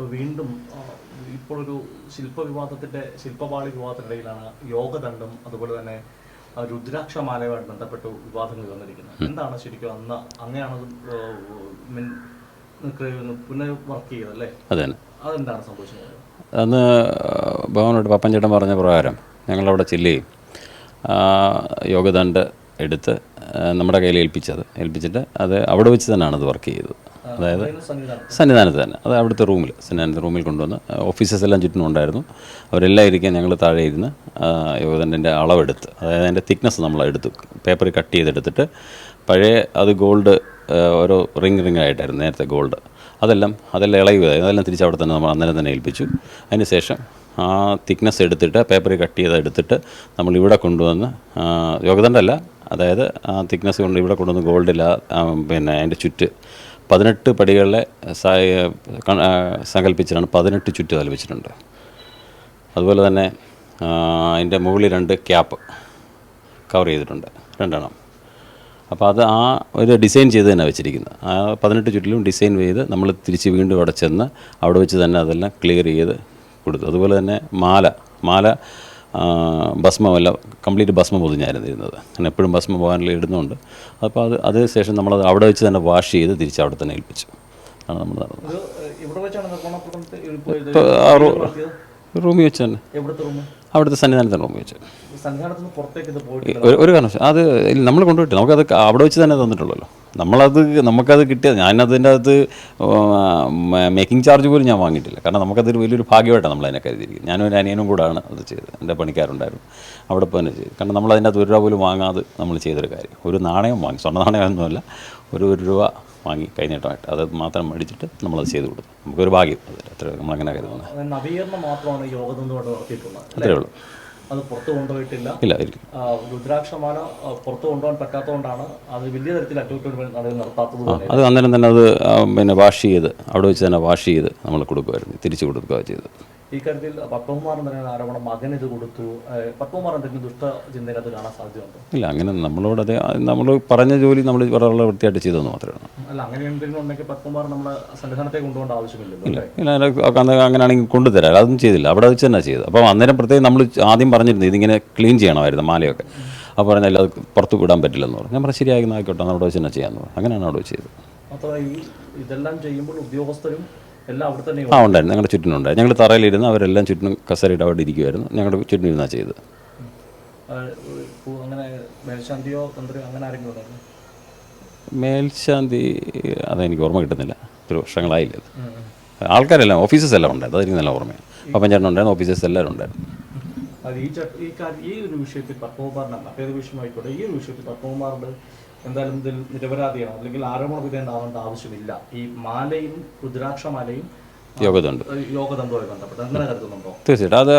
ഇപ്പോൾ വീണ്ടും ഇപ്പോഴൊരു ശില്പ വിവാദത്തിന്റെ ശില്പപാളി വിവാദത്തിനിടയിലാണ് യോഗദണ്ഡം അതുപോലെ തന്നെ രുദ്രാക്ഷമാലയുമായിട്ട് രുദ്രാക്ഷമാലയുമായി ബന്ധപ്പെട്ട് വിവാദങ്ങൾ വന്നിരിക്കുന്നത്. എന്താണ് ശരിക്കും അന്ന് അങ്ങനെയാണ് അത്, ആ, മിൻ പുനർ വർക്ക് ചെയ്തല്ലേ അത് അതെന്താണ് സംഭവിച്ചത്? അന്ന് ഭവനോട് പപ്പൻചേട്ടൻ പറഞ്ഞ പ്രകാരം ഞങ്ങളവിടെ ചില്ലി യോഗദണ്ഡ് എടുത്ത് നമ്മുടെ കയ്യിൽ ഏൽപ്പിച്ചത്. ഏൽപ്പിച്ചിട്ട് അത് അവിടെ വെച്ച് തന്നെയാണ് അത് വർക്ക് ചെയ്തത്. അതായത് സന്നിധാനത്ത് തന്നെ. അത് അവിടുത്തെ റൂമിൽ സന്നിധാനത്ത് റൂമിൽ കൊണ്ടുവന്ന് ഓഫീസസ് എല്ലാം ചുറ്റിനും ഉണ്ടായിരുന്നു. അവരെല്ലാം ഇരിക്കാൻ ഞങ്ങൾ താഴെ ഇരുന്ന് യുവതന്റെ അളവെടുത്ത് അതായത് അതിന്റെ തിക്നെസ് നമ്മൾ എടുത്തു പേപ്പർ കട്ട് ചെയ്തെടുത്തിട്ട് പഴയ അത് ഗോൾഡ് ഓരോ റിങ് റിങ് ആയിട്ടായിരുന്നു നേരത്തെ ഗോൾഡ് അതെല്ലാം അതെല്ലാം പോയി. അതെല്ലാം തിരിച്ച് അവിടെ തന്നെ നമ്മൾ അന്നേരം തന്നെ ഏൽപ്പിച്ചു. അതിന് ശേഷം ആ തിക്നെസ് എടുത്തിട്ട് പേപ്പർ കട്ട് ചെയ്ത് എടുത്തിട്ട് നമ്മൾ ഇവിടെ കൊണ്ടുവന്ന് യോഗദണ്ഡല്ല അതായത് ആ തിക്നെസ് കൊണ്ട് ഇവിടെ കൊണ്ടുവന്ന് ഗോൾഡില്ല പിന്നെ അതിന്റെ ചുറ്റ് പതിനെട്ട് പടികളെ സങ്കല്പിച്ചിട്ടാണ് പതിനെട്ട് ചുറ്റ് കൽപ്പിച്ചിട്ടുണ്ട് അതുപോലെ തന്നെ അതിന്റെ മുകളിൽ രണ്ട് ക്യാപ്പ് കവർ ചെയ്തിട്ടുണ്ട് രണ്ടെണ്ണം. അപ്പോൾ അത് ആ ഒരു ഡിസൈൻ ചെയ്ത് തന്നെ വെച്ചിരിക്കുന്നത്. ആ പതിനെട്ട് ചുറ്റിലും ഡിസൈൻ ചെയ്ത് നമ്മൾ തിരിച്ച് വീണ്ടും അവിടെ ചെന്ന് അവിടെ വെച്ച് തന്നെ അതെല്ലാം ക്ലിയർ ചെയ്ത് കൊടുത്തു. അതുപോലെ തന്നെ മാല മാല ഭസ്മമല്ല കംപ്ലീറ്റ് ഭസ്മം പൊതിഞ്ഞായിരുന്നു ഇരുന്നത്. ഞാൻ എപ്പോഴും ഭസ്മം പോകാനുള്ള ഇടുന്നുണ്ട്. അപ്പോൾ അത് അതിന് ശേഷം നമ്മളത് അവിടെ വെച്ച് തന്നെ വാഷ് ചെയ്ത് തിരിച്ച് അവിടെ തന്നെ ഏൽപ്പിച്ചു. ആണ് നമ്മൾ നടന്നത്? റൂമിൽ വെച്ച് തന്നെ. അവിടുത്തെ സന്നിധാനത്തിന് റൂമിൽ വെച്ച്. ഒരു കാരണം അത് നമ്മൾ കൊണ്ടുപോയിട്ട് നമുക്കത് അവിടെ വെച്ച് തന്നെ തന്നിട്ടുള്ളല്ലോ. നമ്മളത് നമുക്കത് കിട്ടിയത് ഞാനതിന്റെ അകത്ത് മേക്കിംഗ് ചാർജ് പോലും ഞാൻ വാങ്ങിയിട്ടില്ല. കാരണം നമുക്കതൊരു വലിയൊരു ഭാഗ്യമായിട്ടാണ് നമ്മൾ അതിനെ കരുതിയിരിക്കുന്നത്. ഞാനും ഒരു അനിയനും കൂടാണ് അത് ചെയ്തത്. എന്റെ പണിക്കാരുണ്ടായിരുന്നു. അവിടെ പോയി തന്നെ ചെയ്തു. കാരണം നമ്മൾ അതിന്റെ അകത്ത് ഒരു രൂപ പോലും വാങ്ങാതെ നമ്മൾ ചെയ്തൊരു കാര്യം. ഒരു നാണയം വാങ്ങി സ്വർണ നാണയമൊന്നുമല്ല ഒരു ഒരു രൂപ വാങ്ങി കൈനീട്ടമായിട്ട് അത് മാത്രം മേടിച്ചിട്ട് നമ്മളത് ചെയ്ത് കൊടുത്തു. നമുക്കൊരു ഭാഗ്യം. അത് അത്ര നമ്മളങ്ങനെ കരുതുന്നത്? അത്രയേ നവീകരണം മാത്രമാണ്? അത്രേ ഉള്ളൂ. അത് പുറത്തു കൊണ്ടുപോയിട്ടില്ല. രുദ്രാക്ഷമാല പുറത്തു കൊണ്ടുപോകാൻ പറ്റാത്തതുകൊണ്ടാണ് അത് വലിയ തരത്തിൽ അറ്റകുറ്റപ്പണി നട- നടത്താത്തത് അത് അന്നേരം തന്നെ അത് പിന്നെ വാഷ് ചെയ്ത് അവിടെ വെച്ച് തന്നെ വാഷ് ചെയ്ത് നമ്മൾ കൊടുക്കുമായിരുന്നു തിരിച്ചു കൊടുക്കുക ചെയ്തത്. ഈ കാര്യത്തിൽ പത്മകുമാരൻ തന്നെയാണ് ആരോപണം മകൻ ഇത് കൊടുത്തു. പത്മകുമാർ എന്തെങ്കിലും ദുഷ്ട ചിന്തയിനകത്ത് കാണാൻ സാധ്യതയുണ്ടോ? ഇല്ല അങ്ങനെ നമ്മളോട് അത് നമ്മൾ പറഞ്ഞ ജോലി നമ്മൾ വളരെ വൃത്തിയായിട്ട് ചെയ്തെന്ന് മാത്രമാണ് അല്ല അങ്ങനെ എന്തെങ്കിലും ഉണ്ടെങ്കിൽ പത്മകുമാർ നമ്മുടെ സന്നിധാനത്തെ കൊണ്ടുപോകേണ്ട ആവശ്യമില്ലല്ലോ ഇല്ല അങ്ങനെ അങ്ങനെ അങ്ങനെയാണെങ്കിൽ കൊണ്ടുതരാം. അതൊന്നും ചെയ്തില്ല. അവിടെ വെച്ച് തന്നെ ചെയ്തത് അപ്പോൾ അന്നേരം പ്രത്യേകം നമ്മൾ ആദ്യം പറഞ്ഞിരുന്നു ഇതിങ്ങനെ ക്ലീൻ ചെയ്യണമായിരുന്നു മാലയൊക്കെ. അപ്പോൾ പറഞ്ഞാൽ അത് പുറത്ത് വിടാൻ പറ്റില്ലെന്ന് പറഞ്ഞു. ഞാൻ പറഞ്ഞു ശരിയായി ആയിക്കോട്ടെ അവിടെ വെച്ച് തന്നെ ചെയ്യാമെന്ന് പറഞ്ഞു. അങ്ങനെയാണ് അവിടെ ചെയ്തത്. മാത്രമല്ല ഈ ഇതെല്ലാം ചെയ്യുമ്പോൾ ഉദ്യോഗസ്ഥരും ആ ഉണ്ടായിരുന്നു. ഞങ്ങളുടെ ചുറ്റിനുണ്ടായിരുന്നു ഞങ്ങൾ തറയിലിരുന്ന് അവരെല്ലാം ചുറ്റിനും കസേരയിട്ട് അവിടെ ഇരിക്കുമായിരുന്നു ഞങ്ങളുടെ ചുറ്റിനിരുന്നാണ് ചെയ്ത് മേൽശാന്തി അതെനിക്ക് ഓർമ്മ കിട്ടുന്നില്ല. ഒരു വർഷങ്ങളായില്ല അത്. ആൾക്കാരെല്ലാം ഓഫീസസ് എല്ലാം ഉണ്ടായിരുന്നു. അതെനിക്ക് നല്ല ഓർമ്മയാണ്. പപ്പൻ ചേട്ടൻ ഉണ്ടായിരുന്നു ഓഫീസസ് എല്ലാവരും ഉണ്ടായിരുന്നു. ഈ ഒരു വിഷയത്തിൽ പത്മകുമാറിനല്ല മറ്റേത് വിഷയമായിക്കോട്ടെ ഈ ഒരു വിഷയത്തിൽ പത്മകുമാറിന്റെ എന്തായാലും ഇതിൽ നിരപരാധിയാണ്. അല്ലെങ്കിൽ ആരോപണ വിധേയനാവേണ്ട ആവശ്യമില്ല. ഈ മാലയും രുദ്രാക്ഷമാലയും കരുതുന്നുണ്ടോ? തീർച്ചയായിട്ടും. അത്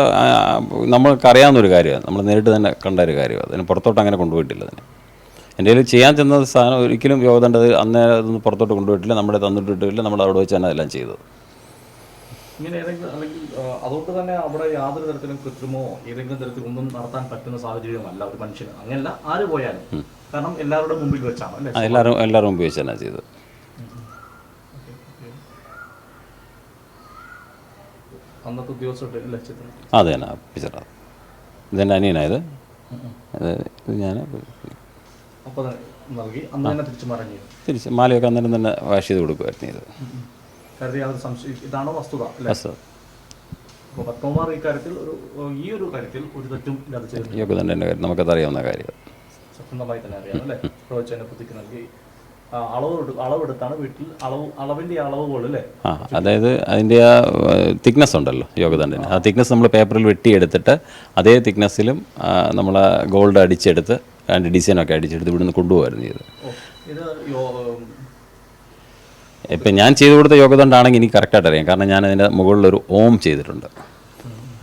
നമ്മൾക്കറിയാവുന്ന അറിയാവുന്ന ഒരു കാര്യമാണ്. നമ്മൾ നേരിട്ട് തന്നെ കണ്ട ഒരു കാര്യമാണ്. അതിന് പുറത്തോട്ട് അങ്ങനെ കൊണ്ടുപോയിട്ടില്ല അതിന്. എന്റെ കയ്യിൽ ചെയ്യാൻ ചെന്ന സാധനം ഒരിക്കലും യോഗതണ്ടത് അന്നേരം അതൊന്നും പുറത്തോട്ട് കൊണ്ടുപോയിട്ടില്ല. നമ്മുടെ തന്നിട്ടിട്ടില്ല. നമ്മൾ അവിടെ വെച്ച് തന്നെ അതെല്ലാം ചെയ്തത് ഇങ്ങനെ ഏതെങ്കിലും അല്ലെങ്കിൽ അതുകൊണ്ട് തന്നെ അവിടെ യാതൊരു തരത്തിലും കൃത്രിമോ ഏതെങ്കിലും തരത്തിലും ഒന്നും നടത്താൻ പറ്റുന്ന സാഹചര്യമല്ല ഒരു മനുഷ്യന്. അങ്ങനെയല്ല ആര് പോയാലും. കാരണം എല്ലാവരുടെ മുമ്പിൽ വെച്ചാണ് അല്ലേ? എല്ലാവരും എല്ലാവരും മുമ്പിൽ വെച്ച് തന്നെ ചെയ്തത്. അന്നത്തെ ചിത്രം? അത് തന്നെ പിക്ചറാണ് ഇതെന്റെ അനിയനായത്. ഇത് ഞാൻ തിരിച്ചു മാലയൊക്കെ അന്നേരം തന്നെ വാഷ് ചെയ്ത് കൊടുക്കുമായിരുന്നു ഇത്. ഇതാണോ വസ്തുത പത്മകുമാർ ഈ കാര്യത്തിൽ ഒരു ഈ ഒരു കാര്യത്തിൽ ഒരു തെറ്റും ഇല്ലാതെ യോഗതണ്ടന്റെ കാര്യം. സത്യസന്ധമായി തന്നെ അറിയാം അല്ലേ? പ്രവചന ബുദ്ധിക്ക് നൽകി. അളവ് അളവെടുത്താണ് വീട്ടിൽ അളവ് അളവിന്റെ അളവുകൾ അല്ലേ? അതായത് അതിന്റെ ആ തിക്നെസ് ഉണ്ടല്ലോ യോഗദണ്ഡിന് ആ തിക്നെസ് നമ്മൾ പേപ്പറിൽ വെട്ടിയെടുത്തിട്ട് അതേ തിക്നെസ്സിലും നമ്മൾ ഗോൾഡ് അടിച്ചെടുത്ത് അതിന്റെ ഡിസൈനൊക്കെ അടിച്ചെടുത്ത് ഇവിടുന്ന് കൊണ്ടുപോകായിരുന്നു ചെയ്തത്. ഇത് ഇപ്പം ഞാൻ ചെയ്തു കൊടുത്ത യോഗദണ്ഡാണെങ്കിൽ എനിക്ക് കറക്റ്റായിട്ട് അറിയാം. കാരണം ഞാൻ അതിന്റെ ഒരു ഓം ചെയ്തിട്ടുണ്ട്.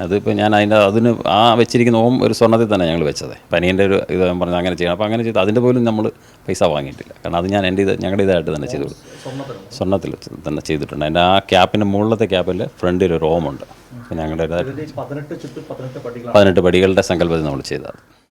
അതിപ്പോൾ ഞാൻ അതിന്റെ അതിന് ആ വെച്ചിരിക്കുന്ന ഓം ഒരു സ്വർണത്തിൽ തന്നെ ഞങ്ങൾ വെച്ചത്. പനീന്റെ ഒരു ഇത് പറഞ്ഞ അങ്ങനെ ചെയ്യണം. അപ്പോൾ അങ്ങനെ ചെയ്ത് അതിന്റെ പോലും നമ്മൾ പൈസ വാങ്ങിയിട്ടില്ല. കാരണം അത് ഞാൻ എന്റെ ഇത് ഞങ്ങളുടെ ഇതായിട്ട് തന്നെ ചെയ്തു. സ്വർണത്തിൽ തന്നെ ചെയ്തിട്ടുണ്ട്. എന്റെ ആ ക്യാപ്പിന്റെ മുകളിലത്തെ ക്യാപ്പിൽ ഫ്രണ്ടിൽ ഒരു ഓമുണ്ട് ഞങ്ങളുടെ പതിനെട്ട് പടികളുടെ സങ്കല്പത്തിൽ നമ്മൾ ചെയ്തത്.